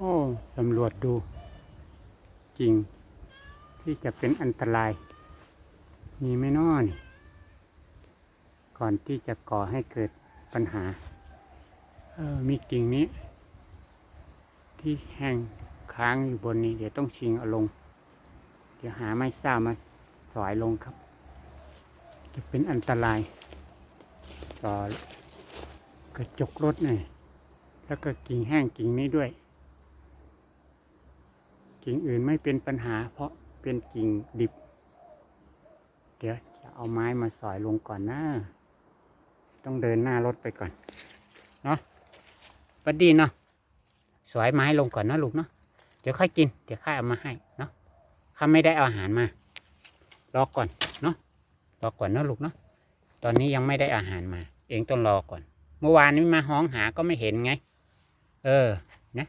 โอ้สำรวจดูจริง ที่จะเป็นอันตราย มีไม่นอนี่ก่อนที่จะก่อให้เกิดปัญหาเออมีกิ่งนี้ ที่แห้งค้างอยู่บนนี้ เดี๋ยวต้องชิงเอาลง เดี๋ยวหาไม้ซ่ามาสอยลงครับ จะเป็นอันตราย ต่อกระจกรถหน่อยแล้วก็กิ่งแห้งกิ่งนี้ด้วย กิ่งอื่นไม่เป็นปัญหา เพราะเป็นกิ่งดิบ เดี๋ยวจะเอาไม้มาสอยลงก่อนนะต้องเดินหน้ารถไปก่อนเนาะปัดดีเนาะสอยไม้ลงก่อนนะลูกเนาะเดี๋ยวค่อยกิน เดี๋ยวข้าเอามาให้เนาะข้าไม่ได้เอาอาหารมารอก่อนเนาะรอก่อนนะลูกเนาะตอนนี้ยังไม่ได้อาหารมา เองต้องรอก่อน เมื่อวานนี้มาห้องหาก็ไม่เห็นไง เออนะ